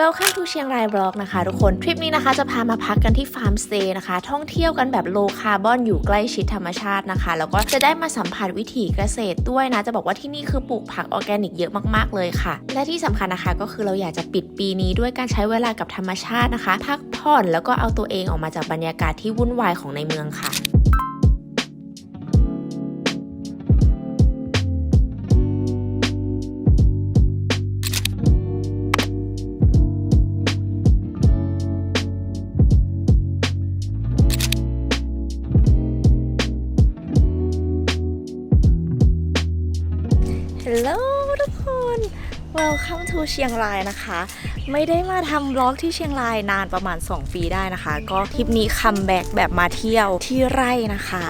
Welcome to เชียงรายบล็อกนะคะทุกคน ทริปนี้นะคะจะพามาพักกันที่ฟาร์มสเตย์นะคะ ท่องเที่ยวกันแบบโลคาร์บอนอยู่ใกล้ชิดธรรมชาตินะคะ แล้วก็จะได้มาสัมผัสวิถีเกษตรด้วยนะ จะบอกว่าที่นี่คือปลูกผักออร์แกนิกเยอะมากๆเลยค่ะ และที่สำคัญนะคะก็คือเราอยากจะปิดปีนี้ด้วยการใช้เวลากับธรรมชาตินะคะ พักผ่อนแล้วก็เอาตัวเองออกมาจากบรรยากาศที่วุ่นวายของในเมืองค่ะ Welcome to เชียงรายนะคะ ไม่ได้มาทำบล็อกที่เชียงรายนานประมาณ 2 ปีได้นะคะ ก็ทริปนี้คัมแบ็กแบบมาเที่ยวที่ไร่นะคะ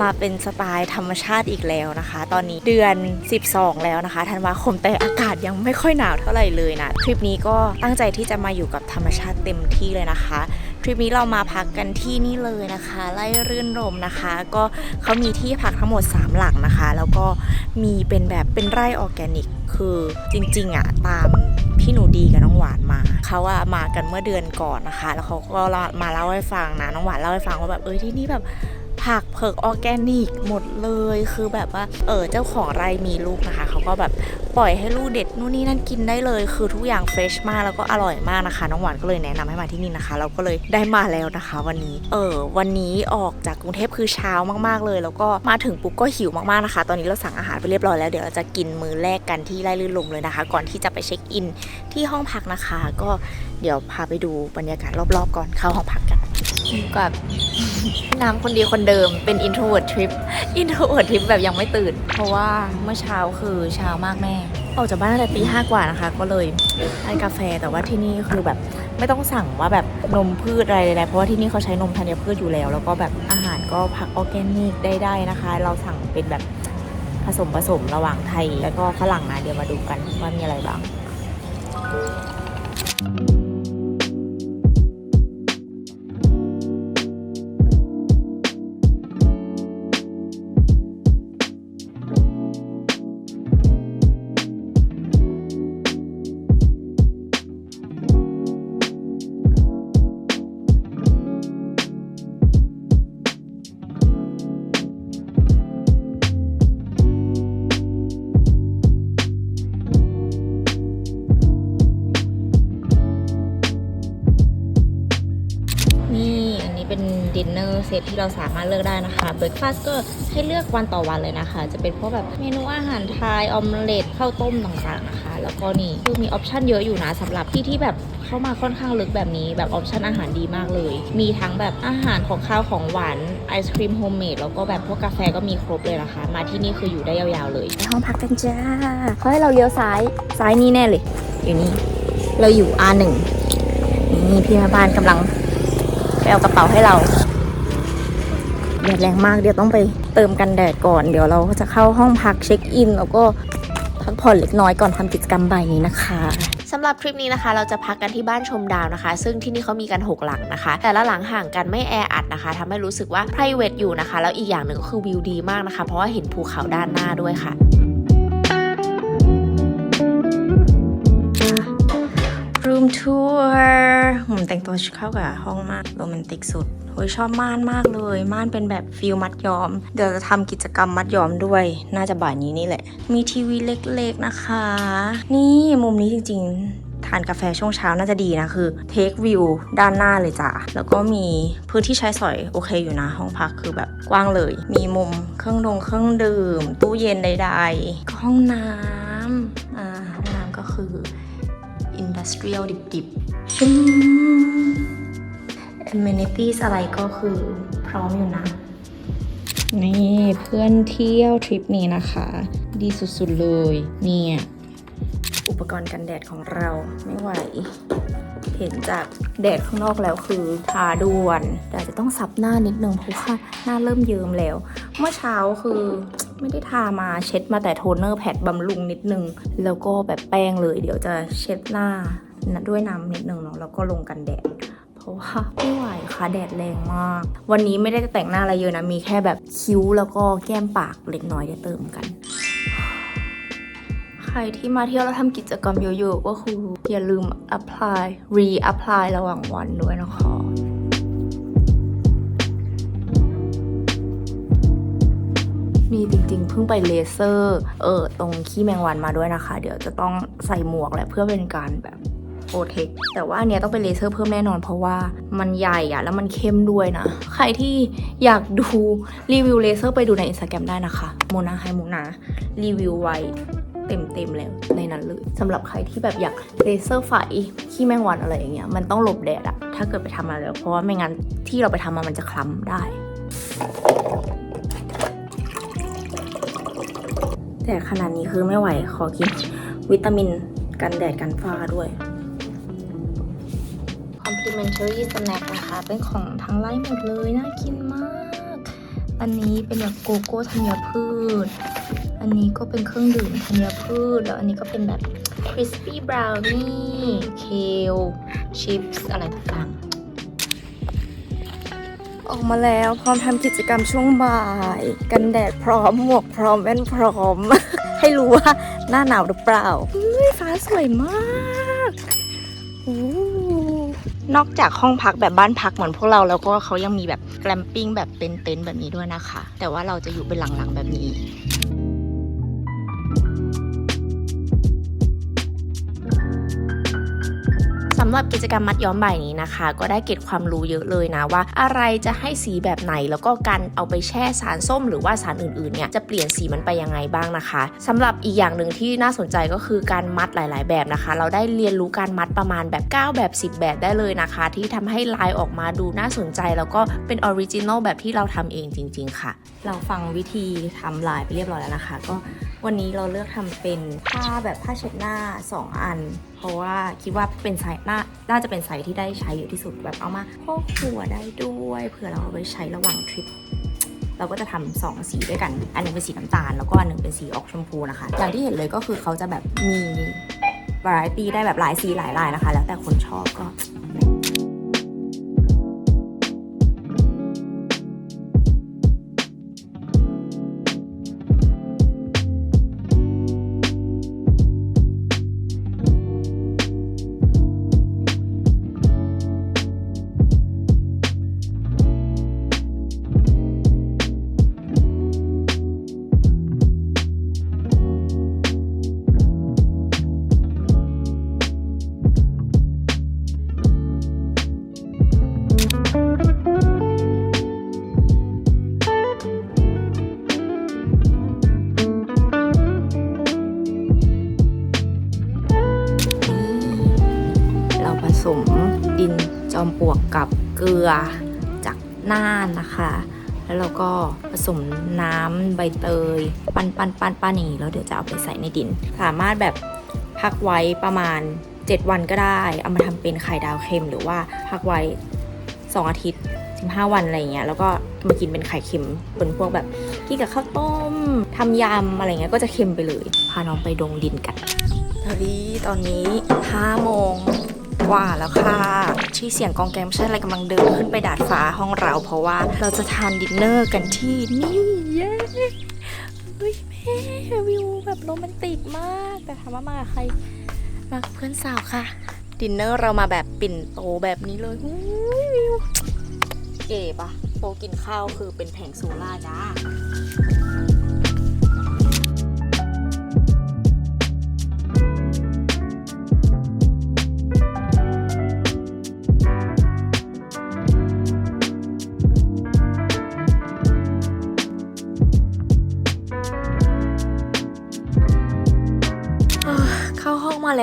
มาเป็นสไตล์ธรรมชาติอีกแล้วนะคะ ตอนนี้เดือน 12 แล้วนะคะธันวาคมแต่อากาศยังไม่ค่อยหนาวเท่าไหร่เลยนะ ทริปนี้ก็ตั้งใจที่จะมาอยู่กับธรรมชาติเต็มที่เลยนะคะ ริปนี้เรามาพักกันที่นี่เลยนะคะไล่รื่นรมนะคะ ก็เขามีที่พักทั้งหมด 3 หลักนะคะ แล้วก็มีเป็นแบบเป็นไร่ออร์แกนิก คือจริงๆอะตามพี่หนูดีกับน้องหวานมาเขาอะมากันเมื่อเดือนก่อนนะคะ แล้วเขาก็มาเล่าให้ฟังนะน้องหวานเล่าให้ฟังว่าแบบเออที่นี่แบบผัก เผือกออร์แกนิกหมดเลยคือแบบว่าเออเจ้าของไร่มีลูกนะคะเขาก็แบบปล่อยให้ลูกเด็ดนู่นนี่นั่นกินได้เลย คือทุกอย่างเฟรชมากแล้วก็อร่อยมากนะคะน้องหวานก็เลยแนะนำให้มาที่นี่นะคะ เราก็เลยได้มาแล้วนะคะ วันนี้เออวันนี้ออกจากกรุงเทพคือเช้ามากๆเลย แล้วก็มาถึงปุ๊บก็หิวมากๆนะคะ ตอนนี้เราสั่งอาหารไปเรียบร้อยแล้วเดี๋ยวเราจะกินมื้อแรกกันที่ไร่ลื่นลมเลยนะคะ ก่อนที่จะไปเช็คอินที่ห้องพักนะคะ ก็เดี๋ยวพาไปดูบรรยากาศรอบๆ ก่อนเข้าห้องพักกันกับน้ำคนดีคนเดิมเป็น introvert trip introvert trip แบบยังไม่ตื่น เพราะว่าเมื่อเช้าคือเช้ามากแม่ ออกจากบ้านตั้งแต่ตีห้ากว่านะคะ ก็เลยได้กาแฟแต่ว่าที่นี่คือแบบไม่ต้องสั่งว่าแบบนมพืชอะไรใดๆเพราะว่าที่นี่เขาใช้นมธัญพืชอยู่แล้ว แล้วก็แบบอาหารก็ผักออร์แกนิกได้ๆนะคะ เราสั่งเป็นแบบผสมผสมระหว่างไทย แล้วก็ฝรั่งนะเดี๋ยวมาดูกันว่ามีอะไรบ้างนี่ เซตที่เราสามารถเลือกได้นะคะเบรคฟาสต์ก็ให้เลือกวันต่อวันเลยนะคะ จะเป็นพวกแบบเมนูอาหารไทยออมเล็ตข้าวต้มต่างๆนะคะ แล้วก็นี่คือมีออปชันเยอะอยู่นะสำหรับที่ที่แบบเข้ามาค่อนข้างลึกแบบนี้แบบออปชันอาหารดีมากเลย มีทั้งแบบอาหารของข้าวของหวานไอศครีมโฮมเมดแล้วก็แบบพวกกาแฟก็มีครบเลยนะคะ มาที่นี่คืออยู่ได้ยาวๆเลยไปห้องพักกันจ้าเขาให้เราเลี้ยวซ้ายซ้ายนี่แน่เลย อยู่นี่เราอยู่ R1 นี่พี่แม่บ้านกำลังไปเอากระเป๋าให้เรา ดดแรงมากเดี๋ยวต้องไปเติมกันแดดก่อน เดี๋ยวเราจะเข้าห้องพักเช็คอิน แล้วก็พักผ่อนเล็กน้อยก่อนทำกิจกรรมบ่ายนี้นะคะสำหรับทริปนี้นะคะ เราจะพักกันที่บ้านชมดาวนะคะ ซึ่งที่นี่เขามีกัน 6 หลังนะคะ แต่ละหลังห่างกันไม่แออัดนะคะทำให้รู้สึกว่า p r i v a t อยู่นะคะ แล้วอีกอย่างหนึ่งก็คือวิวดีมากนะคะ เพราะว่าเห็นภูเขาด้านหน้าด้วยค่ะ รูมทัวร์ผมแต่งตัวเข้ากับห้องมากโรแมนติกสุดโอ้ยชอบม่านมากเลย ม่านเป็นแบบฟิลมัดย้อม เดี๋ยวจะทำกิจกรรมมัดย้อมด้วย น่าจะบ่ายนี้นี่แหละ มีทีวีเล็กๆนะคะ นี่มุมนี้จริงๆ ทานกาแฟช่วงเช้าน่าจะดีนะ คือเทควิวด้านหน้าเลยจ้ะ แล้วก็มีพื้นที่ใช้สอยโอเคอยู่นะ ห้องพักคือแบบกว้างเลย มีมุมเครื่องดงเครื่องดื่ม ตู้เย็นใดๆห้องน้ำ ดัสเทรียลดิบๆชิม amenities อะไรก็คือพร้อมอยู่นะ นี่เพื่อนเที่ยวทริปนี้นะคะ ดีสุดๆเลยเนี่ยอุปกรณ์กันแดดของเราไม่ไหว เห็นจากแดดข้างนอกแล้วคือทาด่วน แต่อาจจะต้องซับหน้านิดนึงเพราะว่าหน้าเริ่มเยิ้มแล้ว เมื่อเช้าคือ ไม่ได้ทามาเช็ดมาแต่โทนเนอร์แพดบำรุงนิดนึง แล้วก็แบบแป้งเลย เดี๋ยวจะเช็ดหน้าด้วยน้ำนิดนึงเนาะแล้วก็ลงกันแดดเพราะว่าไม่ไหวค่ะแดดแรงมาก วันนี้ไม่ได้แต่งหน้าอะไรเยอะนะ มีแค่แบบคิ้วแล้วก็แก้มปากเล็กน้อยได้เติมกัน ใครรที่มาเที่ยวแล้วทำกิจกรรมเยอะๆก็คืออย่าลืม apply re apply ระหว่างวันด้วยนะคะ มีจริงๆ เพิ่งไปเลเซอร์เออตรงขี้แมงวันมาด้วยนะคะ เดี๋ยวจะต้องใส่หมวกแหละเพื่อเป็นการแบบโปรเทคแต่ว่าอันเนี้ยต้องเป็นเลเซอร์เพิ่มแน่นอนเพราะว่ามันใหญ่อะแล้วมันเข้มด้วยนะ ใครที่อยากดูรีวิวเลเซอร์ไปดูในอินสตาแกรมได้นะคะโมนาไฮโมนารีวิวไว้เต็มๆแล้วในนั้นเลยสำหรับใครที่แบบอยากเลเซอร์ไฟขี้แมงวันอะไรอย่างเงี้ยมันต้องหลบแดดอะถ้าเกิดไปทำมาแล้ว เพราะว่าไม่งั้นที่เราไปทำมามันจะคล้ำได้ แต่ขนาดนี้คือไม่ไหว ขอกินวิตามินกันแดดกันฟ้าด้วย complimentary snack นะคะ เป็นของทั้งไล่หมดเลย น่ากินมาก อันนี้เป็นแบบโกโก้ธัญพืช อันนี้ก็เป็นเครื่องดื่มธัญพืช แล้วอันนี้ก็เป็นแบบ crispy brownie kale chips อะไรต่างๆ ออกมาแล้วพร้อมทำกิจกรรมช่วงบ่าย กันแดดพร้อมหมวกพร้อมแว่นพร้อม ให้รู้ว่าหน้าหนาวหรือเปล่าเฮ้ยฟ้าสวยมากนอกจากห้องพักแบบบ้านพักเหมือนพวกเราแล้วก็เขายังมีแบบแกลมปิ้งแบบเป็นเต็นท์แบบนี้ด้วยนะคะ แต่ว่าเราจะอยู่เป็นหลังๆแบบนี้ำหรับกิจกรรมมัดย้อมใบนี้นะคะ ก็ได้เก็บความรู้เยอะเลยนะว่า อะไรจะให้สีแบบไหน แล้วก็การเอาไปแช่สารส้มหรือว่าสารอื่นๆเนี่ยจะเปลี่ยนสีมันไปยังไงบ้างนะคะสำหรับอีกอย่างหนึ่งที่น่าสนใจก็คือการมัดหลาย ๆ แบบนะคะ เราได้เรียนรู้การมัดประมาณแบบ 9 แบบ 10 แบบได้เลยนะคะ ที่ทำให้ลายออกมาดูน่าสนใจ แล้วก็เป็นออริจินอลแบบที่เราทำเองจริง ๆ ค่ะ เราฟังวิธีทำลายไปเรียบร้อยแล้วนะคะ ก็วันนี้เราเลือกทำเป็นผ้าแบบผ้าเช็ดหน้า 2 อัน เพราะว่าคิดว่าเป็นไซส์น่าน่าจะเป็นไซส์ที่ได้ใช้เยอะที่สุดแบบเอามาพกหัวได้ด้วยเผื่อเราเอาไปใช้ระหว่างทริปเราก็จะทำสองสีด้วยกัน อันหนึงเป็นสีน้ำตาล แล้วก็อันหนึงเป็นสีออกชมพูนะคะ อย่างที่เห็นเลยก็คือเขาจะแบบมีวาไรตี้ได้แบบหลายสีหลายลายนะคะ แล้วแต่คนชอบก็ มดินจอมปลวกกับเกลือจากน่านนะคะ แล้วเราก็ผสมน้ำใบเตย ปั้นปันปันปันอย่างนี้แล้วเดี๋ยวจะเอาไปใส่ในดิน สามารถแบบพักไว้ประมาณ 7 วันก็ได้ เอามาทำเป็นไข่ดาวเค็มหรือว่าพักไว้ 2 อาทิตย์15 วันอะไรเงี้ยแล้วก็มากินเป็นไข่เค็มเป็นพวกแบบกินกับข้าวต้มทำยำอะไรเงี้ยก็จะเค็มไปเลย พาน้องไปดงดินกันตอนนี้ตอนนี้5โมง กว่าแล้วค่ะที่เสียงกองแกงไม่ใช่อะไรกำลังเดินขึ้นไปดาดฟ้าห้องเรา เพราะว่าเราจะทานดินเนอร์กันที่นี่เย้เฮ้ยแม่วิวแบบโรแมนติกมาก แต่ถามว่ามากับใครมากับเพื่อนสาวค่ะ ดินเนอร์เรามาแบบปิ่นโตแบบนี้เลยหูยวิวเก๋ปะโตกินข้าวคือเป็นแผงโซล่าร์จ้า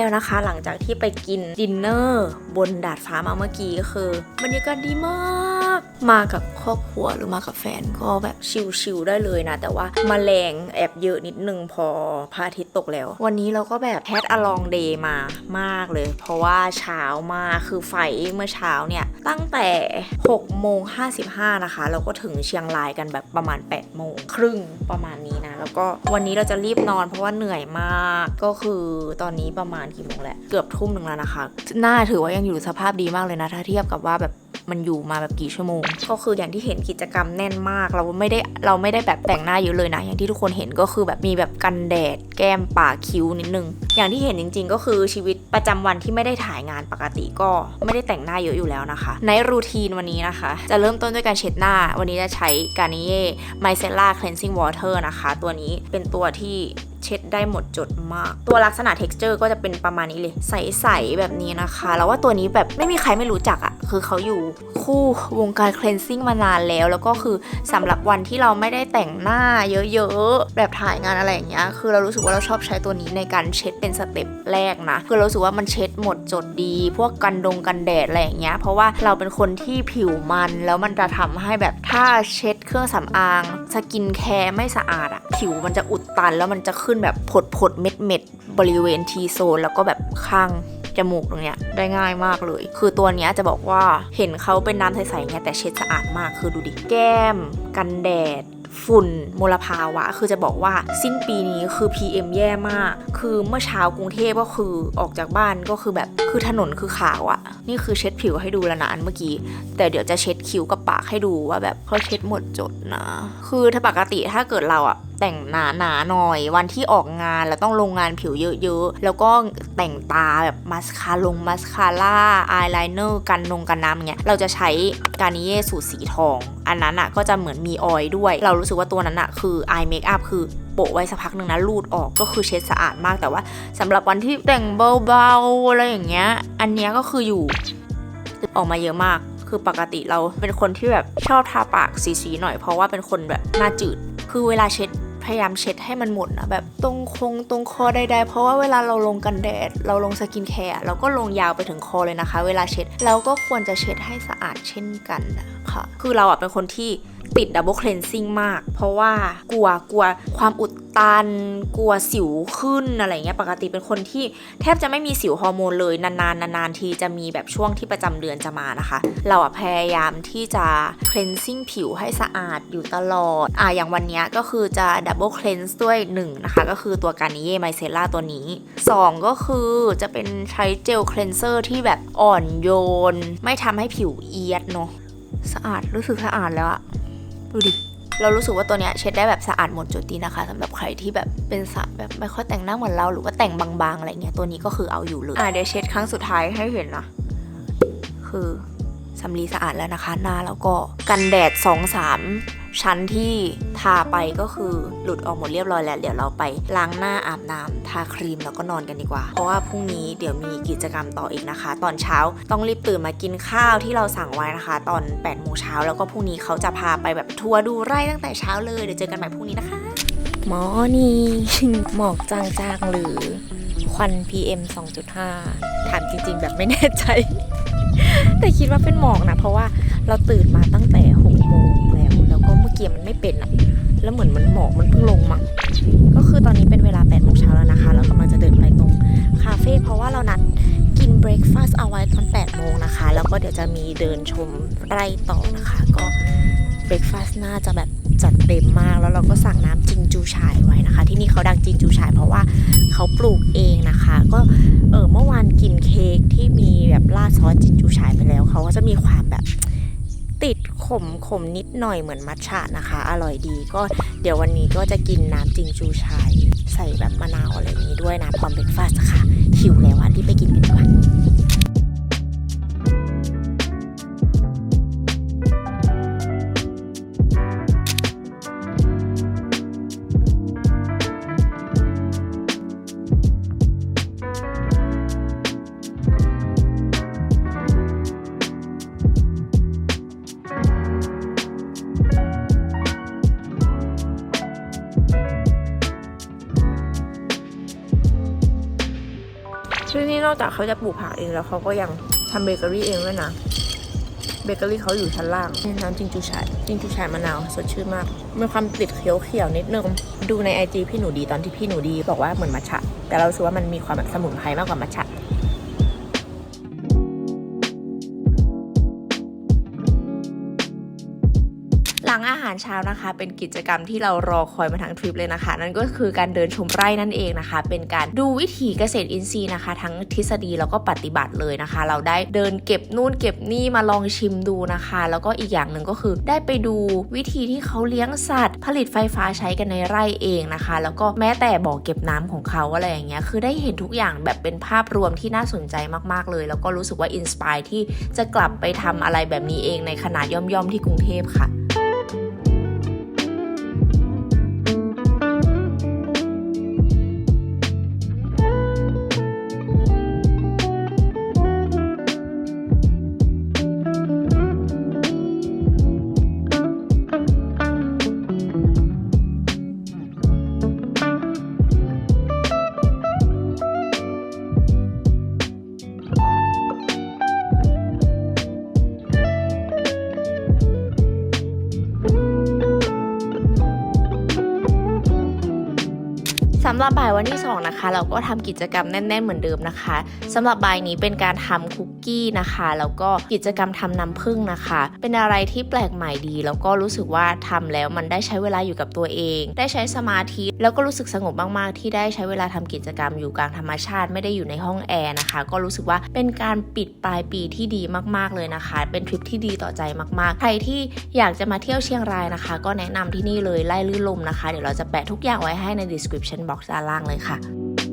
แล้วนะคะ หลังจากที่ไปกินดินเนอร์บนดาดฟ้ามาเมื่อกี้ก็คือบรรยากาศดีมาก มากับครอบครัวหรือมากับแฟนก็แบบชิลๆได้เลยนะ แต่ว่ามาแรงแอบเยอะนิดนึงพอพระอาทิตย์ตกแล้ว วันนี้เราก็แบบแพทอะลองเดย์มามากเลย เพราะว่าเช้ามากคือไฟเมื่อเช้าเนี่ย ตั้งแต่6โมง55 นะคะเราก็ถึงเชียงรายกันแบบประมาณ8โมงครึ่งประมาณนี้นะ แล้วก็วันนี้เราจะรีบนอนเพราะว่าเหนื่อยมากก็คือตอนนี้ประมาณกี่โมงแหละเกือบทุ่มหนึ่งแล้วนะคะ หน้าถือว่ายังอยู่สภาพดีมากเลยนะ ถ้าเทียบกับว่าแบบ มันอยู่มาแบบกี่ชั่วโมง ก็คืออย่างที่เห็นกิจกรรมแน่นมาก เราไม่ได้เราไม่ได้แบบแต่งหน้าเยอะเลยนะ อย่างที่ทุกคนเห็นก็คือแบบมีแบบกันแดด แก้มปากคิ้วนิดนึง อย่างที่เห็นจริง ๆ ก็คือชีวิตประจำวันที่ไม่ได้ถ่ายงานปกติก็ไม่ได้แต่งหน้าเยอะอยู่แล้วนะคะ ในรูทีนวันนี้นะคะ จะเริ่มต้นด้วยการเช็ดหน้า วันนี้จะใช้กา r นิเย่ไมเซล่า cleansing water นะคะ ตัวนี้เป็นตัวที่ เช็ดได้หมดจดมาก ตัวลักษณะ texture ก็จะเป็นประมาณนี้เลย ใสๆ แบบนี้นะคะ แล้วว่าตัวนี้แบบไม่มีใครไม่รู้จักอะ่ะ คือเขาอยู่คู่วงการ cleansing มานานแล้ว แล้วก็คือสำหรับวันที่เราไม่ได้แต่งหน้าเยอะๆ แบบถ่ายงานอะไรอย่างเงี้ย คือเรารู้สึกว่าเราชอบใช้ตัวนี้ในการเช็ดเป็นสเต็ปแรกนะ คือเรารู้สึกว่ามันเช็ดหมดจดดี พวกกันดงกันแดดอะไรอย่างเงี้ย เพราะว่าเราเป็นคนที่ผิวมันแล้วมันจะทำให้แบบถ้าเช็ดเครื่องสำอางสกินแคร์ไม่สะอาดอะผิวมันจะอุดตันแล้วมันจะขึ้นแบบผดผดเม็ดเม็ดบริเวณทีโซนแล้วก็แบบข้างจมูกตรงเนี้ยได้ง่ายมากเลย คือตัวเนี้ยจะบอกว่าเห็นเขาเป็นน้ำใสๆไงแต่เช็ดสะอาดมากคือดูดิแก้ม กันแดดฝุ่นมลภาวะ คือจะบอกว่าสิ้นปีนี้คือ PM แย่มาก คือเมื่อเช้ากรุงเทพก็คือออกจากบ้านก็คือแบบคือถนนคือขาวอะนี่คือเช็ดผิวให้ดูแล้วนะอันเมื่อกี้ แต่เดี๋ยวจะเช็ดคิ้วกับปากให้ดูว่าแบบเขาเช็ดหมดจดนะ คือถ้าปกติถ้าเกิดเราอะ แต่งหนาหนาๆหน่อย วันที่ออกงานแล้วต้องลงงานผิวเยอะๆ แล้วก็แต่งตาแบบมาสคาลงมาสคาร่าอายไลเนอร์กันนงกันน้ำเงี้ยเราจะใช้กา r นิเย่สูตรสีทอง อันนั้นอะก็จะเหมือนมีออยล์ด้วย เรารู้สึกว่าตัวนั้นอะคืออายเมคอัพคือโปะไว้สักพักหนึ่งนะรูดออกก็คือเช็ดสะอาดมากแต่ว่าสำหรับวันที่แต่งเบาๆอะไรอย่างเงี้ยอันเนี้ยก็คืออยู่ออกมาเยอะมากคือปกติเราเป็นคนที่แบบชอบทาปากสีๆหน่อยเพราะว่าเป็นคนแบบหน้าจืด คือเวลาเช็ด พยายามเช็ดให้มันหมดนะแบบตรงคงตรงคอใดๆเพราะว่าเวลาเราลงกันแดด เราลงสกินแคร์เราก็ลงยาวไปถึงคอเลยนะคะ เวลาเช็ดเราก็ควรจะเช็ดให้สะอาดเช่นกันนะ คะคือเราอะเป็นคนที่ติดดับเบิลคลนซิ่งมาก เพราะว่ากลัวกลัวความอุดตัน กลัวสิวขึ้นอะไรเงี้ยปกติเป็นคนที่แทบจะไม่มีสิวฮอร์โมนเลย นานๆนานๆทีจะมีแบบช่วงที่ประจำเดือนจะมานะคะ เราอะพยายามที่จะ cleansing ผิวให้สะอาดอยู่ตลอดอะอย่างวันนี้ก็คือจะ double cleanse ด้วย1นะคะก็คือตัวการนิเย่ไมเซล่าตัวนี้ 2 ก็คือจะเป็นใช้เจล cleanser ที่แบบอ่อนโยน ไม่ทำให้ผิวเอียดเนาะ สะอาดรู้สึกสะอาดแล้วอะดูดิเรารู้สึกว่าตัวเนี้ยเช็ดได้แบบสะอาดหมดจดดีนะคะสำหรับใครที่แบบเป็นสายแบบไม่ค่อยแต่งหน้าเหมือนเราหรือว่าแต่งบางๆอะไรเงี้ยตัวนี้ก็คือเอาอยู่เลยอะเดี๋ยวเช็ดครั้งสุดท้ายให้เห็นนะคือสำลีสะอาดแล้วนะคะ หน้าแล้วก็กันแดด2-3 ชั้นที่ทาไปก็คือหลุดออกหมดเรียบร้อยแล้ว เดี๋ยวเราไปล้างหน้าอาบน้ำทาครีมแล้วก็นอนกันดีกว่า เพราะว่าพรุ่งนี้เดี๋ยวมีกิจกรรมต่ออีกนะคะ ตอนเช้าต้องรีบตื่นมากินข้าวที่เราสั่งไว้นะคะ ตอน8โมงเช้าแล้วก็พรุ่งนี้เขาจะพาไปแบบทัวร์ดูไร่ตั้งแต่เช้าเลยเดี๋ยวเจอกันใหม่พรุ่งนี้นะคะหมอนี่หมอกจางๆหรือควัน PM 2.5 ถามจริงๆ แบบไม่แน่ใจ แต่คิดว่าเป็นหมอกนะ เพราะว่าเราตื่นมาตั้งแต่ แล้วก็เมื่อกี้มันไม่เป็นอะแล้วเหมือนมันหมอกมันเพิ่งลงมั้งก็คือตอนนี้เป็นเวลา8โมงเช้าแล้วนะคะเรากำลังจะเดินไปตรงคาเฟ่เพราะว่าเรานัดกินเบรคฟาสต์เอาไว้ตอน8โมงนะคะ แล้วก็เดี๋ยวจะมีเดินชมไร่ต่อนะคะ ก็เบรคฟาสต์น่าจะแบบจัดเต็มมากแล้วเราก็สั่งน้ำจิงจูฉายไว้นะคะ ที่นี่เขาดังจิงจูฉายเพราะว่าเขาปลูกเองนะคะ ก็เออเมื่อวานกินเค้กที่มีแบบราดซอสจิงจูฉายไปแล้วเขาก็จะมีความแบบ ติดขมขมนิดหน่อยเหมือนมัทฉะนะคะ อร่อยดีก็เดี๋ยววันนี้ก็จะกินน้ำจิงจูชายใส่แบบมะนาวอะไรนี้ด้วยนะพร้อมเบรกฟาสต์ค่ะหิวแล้ววันที่ไปกินกันดีกว่า เขาจะปลูกผักเองแล้วเขาก็ยังทำเบเกอรี่เองด้วยนะเบเกอรี่เขาอยู่ชั้นล่างน้ำจิงจูชายจิงจูชายมะนาวสดชื่นมากมีความติดเขียวๆนิดนึง ดูในไอจีพี่หนูดีตอนที่พี่หนูดีบอกว่าเหมือนมัชฉะแต่เรารู้สึกว่ามันมีความแบบสมุนไพรมากกว่ามัชฉะาหารเช้านะคะ เป็นกิจกรรมที่เรารอคอยมาทั้งทริปเลยนะคะ นั่นก็คือการเดินชมไร่นั่นเองนะคะ เป็นการดูวิถีเกษตรอินทรีย์นะคะ ทั้งทฤษฎีแล้วก็ปฏิบัติเลยนะคะ เราได้เดินเก็บนู่นเก็บนี่มาลองชิมดูนะคะ แล้วก็อีกอย่างหนึ่งก็คือได้ไปดูวิธีที่เขาเลี้ยงสัตว์ ผลิตไฟฟ้าใช้กันในไร่เองนะคะ แล้วก็แม้แต่บ่อเก็บน้ำของเขาอะไรอย่างเงี้ยคือได้เห็นทุกอย่างแบบเป็นภาพรวมที่น่าสนใจมากๆเลย แล้วก็รู้สึกว่าอินสปายที่จะกลับไปทำอะไรแบบนี้เองในขนาดย่อมๆที่กรุงเทพค่ะ วันที่ 2นะคะ เราก็ทำกิจกรรมแน่น ๆ เหมือนเดิมนะคะสำหรับบายนี้เป็นการทำคุกกี้นะคะ แล้วก็กิจกรรมทำน้ำผึ้งนะคะ เป็นอะไรที่แปลกใหม่ดี แล้วก็รู้สึกว่าทำแล้วมันได้ใช้เวลาอยู่กับตัวเอง ได้ใช้สมาธิแล้วก็รู้สึกสงบมากๆ ที่ได้ใช้เวลาทำกิจกรรมอยู่กลางธรรมชาติไม่ได้อยู่ในห้องแอร์นะคะ ก็รู้สึกว่าเป็นการปิดปลายปีที่ดีมากๆเลยนะคะ เป็นทริปที่ดีต่อใจมากๆ ใครที่อยากจะมาเที่ยวเชียงรายนะคะ ก็แนะนำที่นี่เลยไล่ลื่นลมนะคะ เดี๋ยวเราจะแปะทุกอย่างไว้ให้ใน description box ด้านล่างเลยค่ะ you